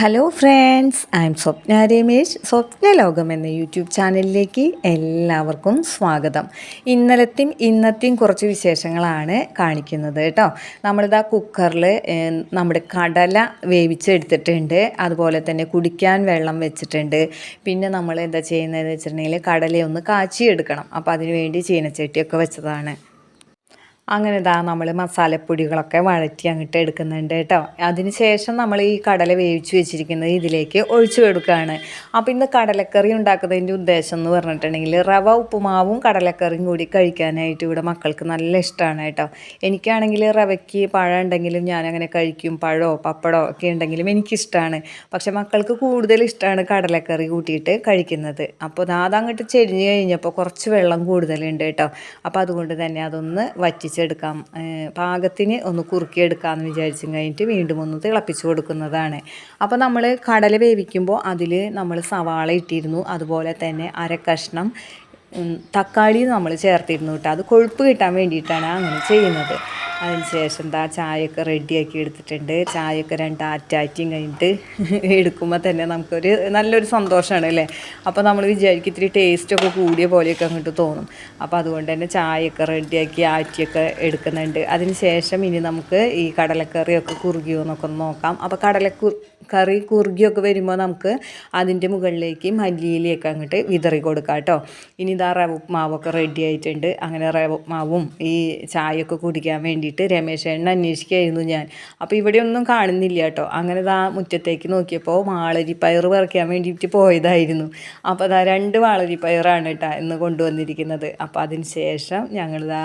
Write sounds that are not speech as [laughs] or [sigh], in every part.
Hello friends I am Swapna Ramesh Swapna ലോകം എന്ന YouTube ചാനലിലേക്ക് എല്ലാവർക്കും സ്വാഗതം. ഇന്നലത്തെയും ഇന്നത്തെയും കുറച്ച് വിശേഷങ്ങളാണ് കാണിക്കുന്നത് കേട്ടോ. നമ്മളിതാ കുക്കറിൽ നമ്മുടെ കടല വേവിച്ചെടുത്തിട്ടുണ്ട്. അതുപോലെ തന്നെ കുടിക്കാൻ വെള്ളം വെച്ചിട്ടുണ്ട്. പിന്നെ നമ്മൾ എന്താ ചെയ്യുന്നതെന്ന് വെച്ചിട്ടുണ്ടെങ്കിൽ കടലയൊന്ന് കാച്ചിയെടുക്കണം. അപ്പോൾ അതിനുവേണ്ടി ചീനച്ചട്ടിയൊക്കെ വെച്ചതാണ്. അങ്ങനെ ഇതാ നമ്മൾ മസാലപ്പൊടികളൊക്കെ വഴറ്റി അങ്ങോട്ട് എടുക്കുന്നുണ്ട് കേട്ടോ. അതിന് ശേഷം നമ്മൾ ഈ കടല വേവിച്ച് വെച്ചിരിക്കുന്നത് ഇതിലേക്ക് ഒഴിച്ചു കൊടുക്കുകയാണ്. അപ്പോൾ ഇന്ന് കടലക്കറി ഉണ്ടാക്കുന്നതിന്റെ ഉദ്ദേശം എന്ന് പറഞ്ഞിട്ടുണ്ടെങ്കിൽ റവ ഉപ്പുമാവും കടലക്കറിയും കൂടി കഴിക്കാനായിട്ട് ഇവിടെ മക്കൾക്ക് നല്ല ഇഷ്ടമാണ് കേട്ടോ. എനിക്കാണെങ്കിൽ റവയ്ക്ക് പഴം ഉണ്ടെങ്കിലും ഞാനങ്ങനെ കഴിക്കും. പഴമോ പപ്പടമോ ഒക്കെ ഉണ്ടെങ്കിലും എനിക്കിഷ്ടമാണ് പക്ഷേ മക്കൾക്ക് കൂടുതൽ ഇഷ്ടമാണ് കടലക്കറി കൂട്ടിയിട്ട് കഴിക്കുന്നത്. അപ്പോൾ അതങ്ങോട്ട് ചെരിഞ്ഞ് കഴിഞ്ഞപ്പോൾ കുറച്ച് വെള്ളം കൂടുതലുണ്ട് കേട്ടോ. അപ്പോൾ അതുകൊണ്ട് തന്നെ അതൊന്ന് വറ്റിച്ച് വേവിച്ചെടുക്കാം പാകത്തിന് ഒന്ന് കുറുക്കിയെടുക്കാമെന്ന് വിചാരിച്ചു കഴിഞ്ഞിട്ട് വീണ്ടും ഒന്ന് തിളപ്പിച്ച് കൊടുക്കുന്നതാണ്. അപ്പോൾ നമ്മൾ കടല വേവിക്കുമ്പോൾ അതിൽ നമ്മൾ സവാള ഇട്ടിരുന്നു. അതുപോലെ തന്നെ അര കഷ്ണം തക്കാളി നമ്മൾ ചേർത്തിരുന്നു കേട്ടോ. അത് കൊഴുപ്പ് കിട്ടാൻ വേണ്ടിയിട്ടാണ് അങ്ങനെ ചെയ്യുന്നത്. അതിന് ശേഷം എന്താ ചായയൊക്കെ റെഡിയാക്കി എടുത്തിട്ടുണ്ട്. ചായയൊക്കെ രണ്ട് ആറ്റാറ്റിയും കഴിഞ്ഞിട്ട് [laughs] എടുക്കുമ്പോൾ തന്നെ നമുക്കൊരു നല്ലൊരു സന്തോഷമാണ് അല്ലേ? അപ്പോൾ നമ്മൾ വിചാരിക്കും ഇത്തിരി ടേസ്റ്റൊക്കെ കൂടിയ പോലെയൊക്കെ അങ്ങോട്ട് തോന്നും. അപ്പോൾ അതുകൊണ്ട് തന്നെ ചായയൊക്കെ റെഡിയാക്കി ആറ്റിയൊക്കെ എടുക്കുന്നുണ്ട്. അതിന് ശേഷം ഇനി നമുക്ക് ഈ കടലക്കറിയൊക്കെ കുറുകിയോ എന്നൊക്കെ നോക്കാം. അപ്പോൾ കടലക്കു കറി കുറുകിയൊക്കെ വരുമ്പോൾ നമുക്ക് അതിന്റെ മുകളിലേക്ക് മല്ലിയിലേക്ക് അങ്ങോട്ട് വിതറി കൊടുക്കാം കേട്ടോ. ഇനി ഇതാ റവ മാവൊക്കെ റെഡി ആയിട്ടുണ്ട്. അങ്ങനെ റവ മാവും ഈ ചായയൊക്കെ കുടിക്കാൻ വേണ്ടിയിട്ട് രമേശ് എണ്ണ അന്വേഷിക്കുകയായിരുന്നു ഞാൻ. അപ്പോൾ ഇവിടെ ഒന്നും കാണുന്നില്ല കേട്ടോ. അങ്ങനെ ഇതാ മുറ്റത്തേക്ക് നോക്കിയപ്പോൾ മാളരിപ്പയർ പറിക്കാൻ വേണ്ടിയിട്ട് പോയതായിരുന്നു. അപ്പോൾ അതാ രണ്ട് വാളരിപ്പയറാണ് കേട്ടോ ഇന്ന് കൊണ്ടുവന്നിരിക്കുന്നത്. അപ്പോൾ അതിന് ശേഷം ഞങ്ങളിതാ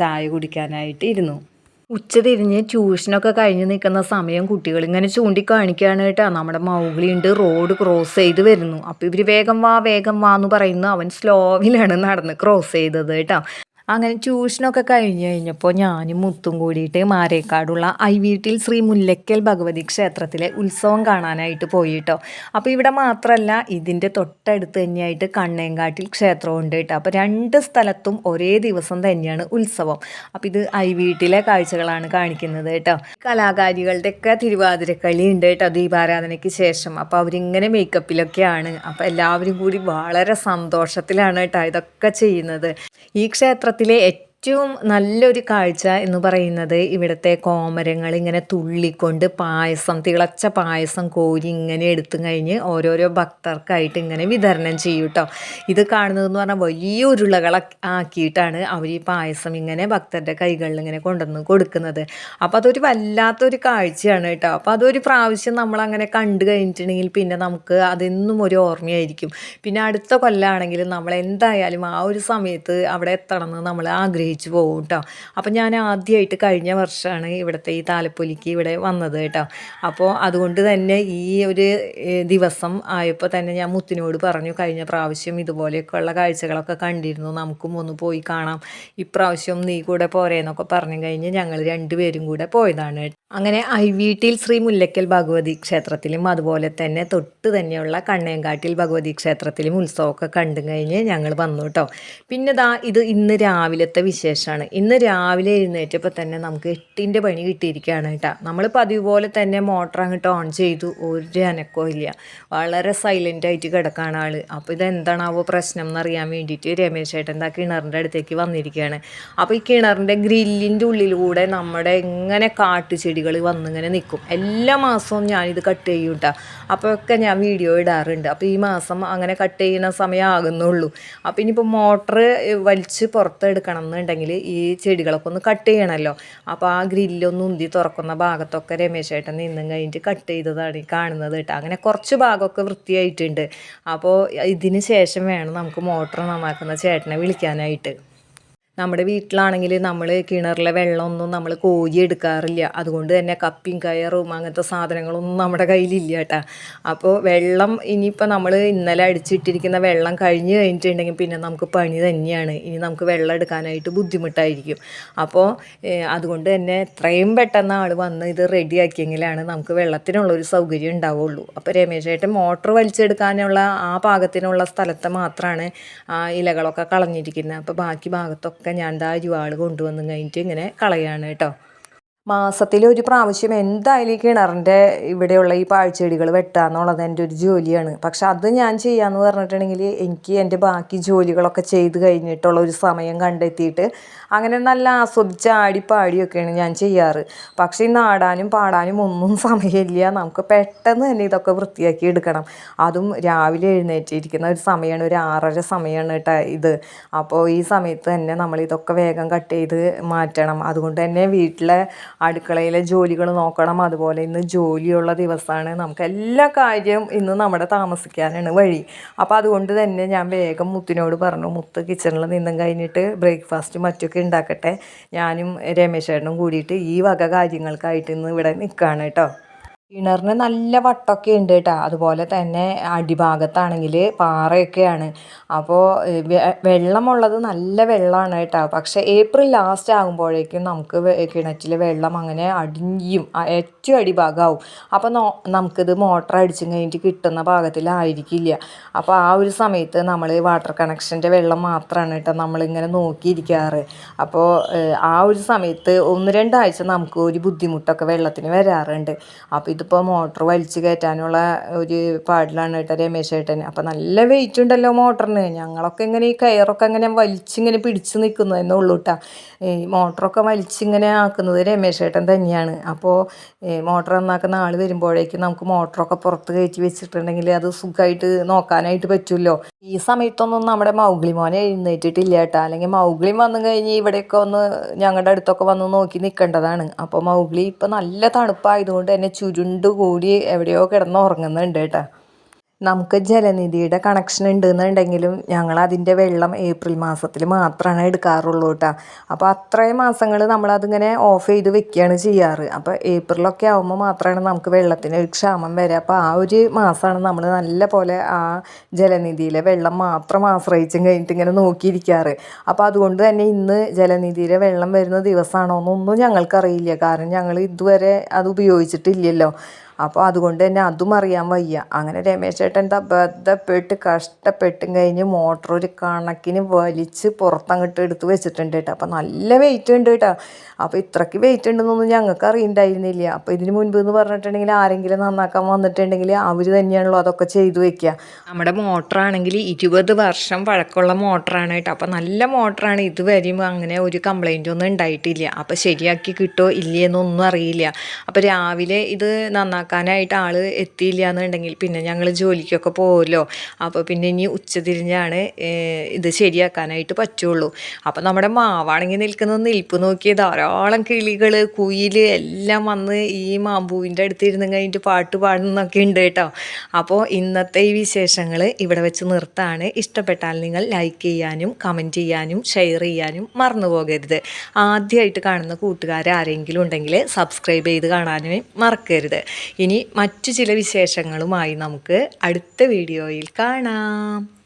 ചായ കുടിക്കാനായിട്ട് ഇരുന്നു. ഉച്ച തിരിഞ്ഞ് ട്യൂഷനൊക്കെ കഴിഞ്ഞ് നിൽക്കുന്ന സമയം കുട്ടികൾ ഇങ്ങനെ ചൂണ്ടിക്കാണിക്കുകയാണ് കേട്ടോ. നമ്മുടെ മൗഗ്ലിയുണ്ട് റോഡ് ക്രോസ് ചെയ്ത് വരുന്നു. അപ്പോൾ ഇവർ വേഗം വാ വേഗം വാ എന്ന് പറയുന്നു. അവൻ സ്ലോവിലാണ് നടന്ന് ക്രോസ് ചെയ്തത് കേട്ടോ. അങ്ങനെ ട്യൂഷനൊക്കെ കഴിഞ്ഞ് കഴിഞ്ഞപ്പോൾ ഞാനും മുത്തും കൂടിയിട്ട് മാരേക്കാടുള്ള ഐ വീട്ടിൽ ശ്രീ മുല്ലക്കൽ ഭഗവതി ക്ഷേത്രത്തിലെ ഉത്സവം കാണാനായിട്ട് പോയി കേട്ടോ അപ്പോൾ ഇവിടെ മാത്രമല്ല ഇതിന്റെ തൊട്ടടുത്ത് തന്നെയായിട്ട് കണ്ണേങ്കാട്ടിൽ ക്ഷേത്രം ഉണ്ട് കേട്ടോ. അപ്പോൾ രണ്ട് സ്ഥലത്തും ഒരേ ദിവസം തന്നെയാണ് ഉത്സവം. അപ്പോൾ ഇത് ഐ വീട്ടിലെ കാഴ്ചകളാണ് കാണിക്കുന്നത് കേട്ടോ. കലാകാരികളുടെയൊക്കെ തിരുവാതിരക്കളി ഉണ്ട് കേട്ടോ ദീപാരാധനയ്ക്ക് ശേഷം. അപ്പോൾ അവരിങ്ങനെ മേക്കപ്പിലൊക്കെയാണ്. അപ്പോൾ എല്ലാവരും കൂടി വളരെ സന്തോഷത്തിലാണ് കേട്ടോ ഇതൊക്കെ ചെയ്യുന്നത്. ഈ ക്ഷേത്രത്തിൽ ഏറ്റവും ഏറ്റവും നല്ലൊരു കാഴ്ച എന്ന് പറയുന്നത് ഇവിടുത്തെ കോമരങ്ങൾ ഇങ്ങനെ തുള്ളിക്കൊണ്ട് പായസം തിളച്ച പായസം കോരി ഇങ്ങനെ എടുത്തു കഴിഞ്ഞ് ഓരോരോ ഭക്തർക്കായിട്ട് ഇങ്ങനെ വിതരണം ചെയ്യും കേട്ടോ ഇത് കാണുന്നതെന്ന് പറഞ്ഞാൽ വലിയ ഉരുളകൾ ആക്കിയിട്ടാണ് അവർ ഈ പായസം ഇങ്ങനെ ഭക്തരുടെ കൈകളിൽ ഇങ്ങനെ കൊണ്ടുവന്ന് കൊടുക്കുന്നത്. അപ്പോൾ അതൊരു വല്ലാത്തൊരു കാഴ്ചയാണ് കേട്ടോ. അപ്പോൾ അതൊരു പ്രാവശ്യം നമ്മളങ്ങനെ കണ്ടു കഴിഞ്ഞിട്ടുണ്ടെങ്കിൽ പിന്നെ നമുക്ക് അതെന്നും ഒരു ഓർമ്മയായിരിക്കും. പിന്നെ അടുത്ത കൊല്ലമാണെങ്കിലും നമ്മൾ എന്തായാലും ആ ഒരു സമയത്ത് അവിടെ എത്തണമെന്ന് നമ്മൾ ആഗ്രഹിക്കും ആഗ്രഹിച്ചു പോകും കേട്ടോ അപ്പോൾ ഞാൻ ആദ്യമായിട്ട് കഴിഞ്ഞ വർഷമാണ് ഇവിടുത്തെ ഈ താലപ്പൊലിക്ക് ഇവിടെ വന്നത് കേട്ടോ അപ്പോൾ അതുകൊണ്ട് തന്നെ ഈ ഒരു ദിവസം ആയപ്പോൾ തന്നെ ഞാൻ മുത്തിനോട് പറഞ്ഞു കഴിഞ്ഞ പ്രാവശ്യം ഇതുപോലെയൊക്കെയുള്ള കാഴ്ചകളൊക്കെ കണ്ടിരുന്നു. നമുക്കും ഒന്ന് പോയി കാണാം. ഇപ്രാവശ്യം നീ കൂടെ പോരേന്നൊക്കെ പറഞ്ഞു കഴിഞ്ഞ് ഞങ്ങൾ രണ്ടുപേരും കൂടെ പോയതാണ് അങ്ങനെ ഐ വീട്ടിൽ ശ്രീ മുല്ലക്കൽ ഭഗവതി ക്ഷേത്രത്തിലും അതുപോലെ തന്നെ തൊട്ട് തന്നെയുള്ള കണ്ണേങ്കാട്ടിൽ ഭഗവതി ക്ഷേത്രത്തിലും ഉത്സവമൊക്കെ കണ്ടു കഴിഞ്ഞ് ഞങ്ങൾ വന്നു കേട്ടോ. പിന്നെ ദാ ഇത് ഇന്ന് രാവിലത്തെ വിശേഷമാണ്. ഇന്ന് രാവിലെ എഴുന്നേറ്റപ്പോൾ തന്നെ നമുക്ക് എട്ടിന്റെ പണി കിട്ടിയിരിക്കുകയാണ് കേട്ടോ. നമ്മൾ പതിവ് പോലെ തന്നെ മോട്ടർ അങ്ങോട്ട് ഓൺ ചെയ്തു. ഒരു അനക്കോ ഇല്ല. വളരെ സൈലന്റ് ആയിട്ട് കിടക്കാണ് ആൾ അപ്പോൾ ഇതെന്താണാവോ പ്രശ്നം എന്നറിയാൻ വേണ്ടിയിട്ട് രമേശ് ചേട്ടൻ എന്താ കിണറിന്റെ അടുത്തേക്ക് വന്നിരിക്കുകയാണ്. അപ്പോൾ ഈ കിണറിന്റെ ഗ്രില്ലിന്റെ ഉള്ളിലൂടെ നമ്മുടെ എങ്ങനെ കാട്ടുചെടി ചെടികൾ വന്നിങ്ങനെ നിൽക്കും എല്ലാ മാസവും ഞാനിത് കട്ട് ചെയ്യും കേട്ടോ അപ്പോഴൊക്കെ ഞാൻ വീഡിയോ ഇടാറുണ്ട്. അപ്പോൾ ഈ മാസം അങ്ങനെ കട്ട് ചെയ്യുന്ന സമയം ആകുന്നുള്ളൂ. അപ്പോൾ ഇനിയിപ്പോൾ മോട്ടർ വലിച്ച് പുറത്തെടുക്കണം എന്നുണ്ടെങ്കിൽ ഈ ചെടികളൊക്കെ ഒന്ന് കട്ട് ചെയ്യണമല്ലോ അപ്പോൾ ആ ഗ്രില്ലൊന്ന് ഉന്തി തുറക്കുന്ന ഭാഗത്തൊക്കെ രമേശ് ഏട്ടൻ നിന്നും കഴിഞ്ഞിട്ട് കട്ട് ചെയ്തതാണ് ഈ കാണുന്നത് കേട്ടോ അങ്ങനെ കുറച്ച് ഭാഗമൊക്കെ വൃത്തിയായിട്ടുണ്ട്. അപ്പോൾ ഇതിന് ശേഷം വേണം നമുക്ക് മോട്ടർ നന്നാക്കുന്ന ചേട്ടനെ വിളിക്കാനായിട്ട്. നമ്മുടെ വീട്ടിലാണെങ്കിൽ നമ്മൾ കിണറിലെ വെള്ളമൊന്നും നമ്മൾ കോരി എടുക്കാറില്ല. അതുകൊണ്ട് തന്നെ കപ്പിയും കയറും അങ്ങനത്തെ സാധനങ്ങളൊന്നും നമ്മുടെ കയ്യിലില്ല കേട്ടോ. അപ്പോൾ വെള്ളം ഇനിയിപ്പോൾ നമ്മൾ ഇന്നലെ അടിച്ചിട്ടിരിക്കുന്ന വെള്ളം കഴിഞ്ഞ് കഴിഞ്ഞിട്ടുണ്ടെങ്കിൽ പിന്നെ നമുക്ക് പണി തന്നെയാണ്. ഇനി നമുക്ക് വെള്ളം എടുക്കാനായിട്ട് ബുദ്ധിമുട്ടായിരിക്കും. അപ്പോൾ അതുകൊണ്ട് തന്നെ എത്രയും പെട്ടെന്ന് ആൾ വന്ന് ഇത് റെഡിയാക്കിയെങ്കിലാണ് നമുക്ക് വെള്ളത്തിനുള്ളൊരു സൗകര്യം ഉണ്ടാവുള്ളൂ. അപ്പോൾ രമേശ് ഏട്ടൻ മോട്ടർ വലിച്ചെടുക്കാനുള്ള ആ പാകത്തിനുള്ള സ്ഥലത്ത് മാത്രമാണ് ആ ഇലകളൊക്കെ കളഞ്ഞിരിക്കുന്നത്. അപ്പോൾ ബാക്കി ഭാഗത്തൊക്കെ ഞാൻ ദാ ജുവാൾ കൊണ്ടുവന്ന് കഴിഞ്ഞിട്ട് ഇങ്ങനെ കളയാണ് കേട്ടോ. മാസത്തിൽ ഒരു പ്രാവശ്യം എന്തായാലും കിണറിന്റെ ഇവിടെയുള്ള ഈ പാഴ്ചെടികൾ വെട്ടുക എന്നുള്ളത് എന്റെ ഒരു ജോലിയാണ്. പക്ഷെ അത് ഞാൻ ചെയ്യാന്ന് പറഞ്ഞിട്ടുണ്ടെങ്കിൽ എനിക്ക് എന്റെ ബാക്കി ജോലികളൊക്കെ ചെയ്ത് കഴിഞ്ഞിട്ടുള്ള ഒരു സമയം കണ്ടെത്തിയിട്ട് അങ്ങനെ നല്ല ആസ്വദിച്ച് ആടി പാടിയൊക്കെയാണ് ഞാൻ ചെയ്യാറ്. പക്ഷേ ഈ നാടാനും പാടാനും ഒന്നും സമയമില്ല. നമുക്ക് പെട്ടെന്ന് തന്നെ ഇതൊക്കെ വൃത്തിയാക്കി എടുക്കണം. അതും രാവിലെ എഴുന്നേറ്റിരിക്കുന്ന ഒരു സമയമാണ് ഒരു ആറര സമയമാണ് കേട്ടോ ഇത്. അപ്പോൾ ഈ സമയത്ത് തന്നെ നമ്മൾ ഇതൊക്കെ വേഗം കട്ട് ചെയ്ത് മാറ്റണം. അതുകൊണ്ട് തന്നെ വീട്ടിലെ അടുക്കളയിലെ ജോലികൾ നോക്കണം. അതുപോലെ ഇന്ന് ജോലിയുള്ള ദിവസമാണ്. നമുക്ക് എല്ലാ കാര്യവും ഇന്ന് നമ്മുടെ താമസിക്കാനാണ് വഴി. അപ്പോൾ അതുകൊണ്ട് തന്നെ ഞാൻ വേഗം മുത്തിനോട് പറഞ്ഞു മുത്ത് കിച്ചണിൽ നിന്നും കഴിഞ്ഞിട്ട് ബ്രേക്ക്ഫാസ്റ്റ് മറ്റൊക്കെ ഉണ്ടാക്കട്ടെ. ഞാനും രമേശേട്ടനും കൂടിയിട്ട് ഈ വക കാര്യങ്ങൾക്കായിട്ട് ഇന്ന് ഇവിടെ നിൽക്കുകയാണ് കേട്ടോ. കിണറിന് നല്ല വട്ടമൊക്കെ ഉണ്ട് കേട്ടോ. അതുപോലെ തന്നെ അടിഭാഗത്താണെങ്കിൽ പാറയൊക്കെയാണ്. അപ്പോൾ വെള്ളമുള്ളത് നല്ല വെള്ളമാണ് കേട്ടോ. പക്ഷേ ഏപ്രിൽ ലാസ്റ്റ് ആകുമ്പോഴേക്കും നമുക്ക് കിണറ്റിലെ വെള്ളം അങ്ങനെ അടിഞ്ഞും ഏറ്റവും അടിഭാഗമാവും. അപ്പോൾ നോ നമുക്കിത് മോട്ടർ അടിച്ചു കഴിഞ്ഞിട്ട് കിട്ടുന്ന ഭാഗത്തിലായിരിക്കില്ല. അപ്പോൾ ആ ഒരു സമയത്ത് നമ്മൾ വാട്ടർ കണക്ഷന്റെ വെള്ളം മാത്രമാണ് കേട്ടോ നമ്മളിങ്ങനെ നോക്കിയിരിക്കാറ്. അപ്പോൾ ആ ഒരു സമയത്ത് ഒന്ന് രണ്ടാഴ്ച നമുക്ക് ഒരു ബുദ്ധിമുട്ടൊക്കെ വെള്ളത്തിന് വരാറുണ്ട്. അപ്പോൾ ഇതിപ്പോൾ മോട്ടർ വലിച്ചു കയറ്റാനുള്ള ഒരു പാടിലാണ് കേട്ടോ രമേശ് ഏട്ടൻ അപ്പോൾ നല്ല വെയിറ്റ് ഉണ്ടല്ലോ മോട്ടറിന്. ഞങ്ങളൊക്കെ ഇങ്ങനെ ഈ കയറൊക്കെ ഇങ്ങനെ വലിച്ചിങ്ങനെ പിടിച്ച് നിൽക്കുന്നു എന്നേ ഉള്ളൂ കേട്ടോ ഈ മോട്ടറൊക്കെ വലിച്ചിങ്ങനെ ആക്കുന്നത് രമേശ് ഏട്ടൻ തന്നെയാണ്. അപ്പോൾ മോട്ടർ നന്നാക്കുന്ന ആൾ വരുമ്പോഴേക്കും നമുക്ക് മോട്ടറൊക്കെ പുറത്ത് കയറ്റി വെച്ചിട്ടുണ്ടെങ്കിൽ അത് സുഖമായിട്ട് നോക്കാനായിട്ട് പറ്റുമല്ലോ ഈ സമയത്തൊന്നും നമ്മുടെ മൗഗ്ലി മോനെ എഴുന്നേറ്റിട്ടില്ല കേട്ടോ അല്ലെങ്കിൽ മൗഗ്ലി വന്നു കഴിഞ്ഞ് ഇവിടെയൊക്കെ ഒന്ന് ഞങ്ങളുടെ അടുത്തൊക്കെ വന്ന് നോക്കി നിൽക്കേണ്ടതാണ്. അപ്പോൾ മൗഗ്ലി ഇപ്പം നല്ല തണുപ്പായതുകൊണ്ട് തന്നെ ചുരുണ്ട് കൂടി എവിടെയോ കിടന്ന് ഉറങ്ങുന്നുണ്ട് കേട്ടോ. നമുക്ക് ജലനിധിയുടെ കണക്ഷൻ ഉണ്ടെന്നുണ്ടെങ്കിലും ഞങ്ങൾ അതിന്റെ വെള്ളം ഏപ്രിൽ മാസത്തിൽ മാത്രമാണ് എടുക്കാറുള്ളൂ കേട്ടോ. അപ്പോൾ അത്രയും മാസങ്ങൾ നമ്മളതിങ്ങനെ ഓഫ് ചെയ്ത് വെക്കുകയാണ് ചെയ്യാറ്. അപ്പോൾ ഏപ്രിലൊക്കെ ആകുമ്പോൾ മാത്രമാണ് നമുക്ക് വെള്ളത്തിന് ഒരു ക്ഷാമം വരിക. അപ്പോൾ ആ ഒരു മാസമാണ് നമ്മൾ നല്ല പോലെ ആ ജലനിധിയിലെ വെള്ളം മാത്രം ആശ്രയിച്ചും കഴിഞ്ഞിട്ട് ഇങ്ങനെ നോക്കിയിരിക്കാറ്. അപ്പോൾ അതുകൊണ്ട് തന്നെ ഇന്ന് ജലനിധിയിലെ വെള്ളം വരുന്ന ദിവസമാണോ എന്നൊന്നും ഞങ്ങൾക്കറിയില്ല. കാരണം ഞങ്ങൾ ഇതുവരെ അത് ഉപയോഗിച്ചിട്ടില്ലല്ലോ. അപ്പോൾ അതുകൊണ്ട് തന്നെ അതും അറിയാൻ വയ്യ. അങ്ങനെ രമേശ് ചേട്ടൻ ബന്ധപ്പെട്ട് കഷ്ടപ്പെട്ടും കഴിഞ്ഞ് മോട്ടർ ഒരു കണക്കിന് വലിച്ച് പുറത്തങ്ങോട്ട് എടുത്ത് വെച്ചിട്ടുണ്ട് കേട്ടോ. അപ്പോൾ നല്ല വെയിറ്റ് ഉണ്ട് കേട്ടോ. അപ്പോൾ ഇത്രയ്ക്ക് വെയിറ്റ് ഉണ്ടെന്നൊന്നും ഞങ്ങൾക്ക് അറിയണ്ടായിരുന്നില്ല. അപ്പോൾ ഇതിന് മുൻപ് എന്ന് പറഞ്ഞിട്ടുണ്ടെങ്കിൽ ആരെങ്കിലും നന്നാക്കാൻ വന്നിട്ടുണ്ടെങ്കിൽ അവർ തന്നെയാണല്ലോ അതൊക്കെ ചെയ്തു വെക്കുക. നമ്മുടെ മോട്ടറാണെങ്കിൽ ഇരുപത് വർഷം പഴക്കമുള്ള മോട്ടറാണ് കേട്ടോ. അപ്പോൾ നല്ല മോട്ടറാണ് ഇതുവരെയും അങ്ങനെ ഒരു കംപ്ലൈന്റ് ഒന്നും ഉണ്ടായിട്ടില്ല. അപ്പോൾ ശരിയാക്കി കിട്ടോ ഇല്ലയെന്നൊന്നും അറിയില്ല. അപ്പോൾ രാവിലെ ഇത് നന്നാക്കാനായിട്ട് ആൾ എത്തിയില്ല എന്നുണ്ടെങ്കിൽ പിന്നെ ഞങ്ങൾ ജോലിക്കൊക്കെ പോകുമല്ലോ അപ്പോൾ പിന്നെ ഇനി ഉച്ചതിരിഞ്ഞാണ് ഇത് ശരിയാക്കാനായിട്ട് പറ്റുള്ളൂ. അപ്പോൾ നമ്മുടെ മാവാണെങ്കിൽ നിൽക്കുന്ന നിൽപ്പ് നോക്കി ധാരാളം കിളികൾ കുയിൽ എല്ലാം വന്ന് ഈ മാമ്പൂവിന്റെ അടുത്തിരുന്ന് കഴിഞ്ഞിട്ട് പാട്ട് പാടുന്നൊക്കെ ഉണ്ട് കേട്ടോ. അപ്പോൾ ഇന്നത്തെ ഈ വിശേഷങ്ങൾ ഇവിടെ വെച്ച് നിർത്താണ്. ഇഷ്ടപ്പെട്ടാൽ നിങ്ങൾ ലൈക്ക് ചെയ്യാനും കമന്റ് ചെയ്യാനും ഷെയർ ചെയ്യാനും മറന്നു പോകരുത്. ആദ്യമായിട്ട് കാണുന്ന കൂട്ടുകാർ ആരെങ്കിലും ഉണ്ടെങ്കിൽ സബ്സ്ക്രൈബ് ചെയ്ത് കാണാനും മറക്കരുത്. ഇനി മറ്റു ചില വിശേഷങ്ങളുമായി നമുക്ക് അടുത്ത വീഡിയോയിൽ കാണാം.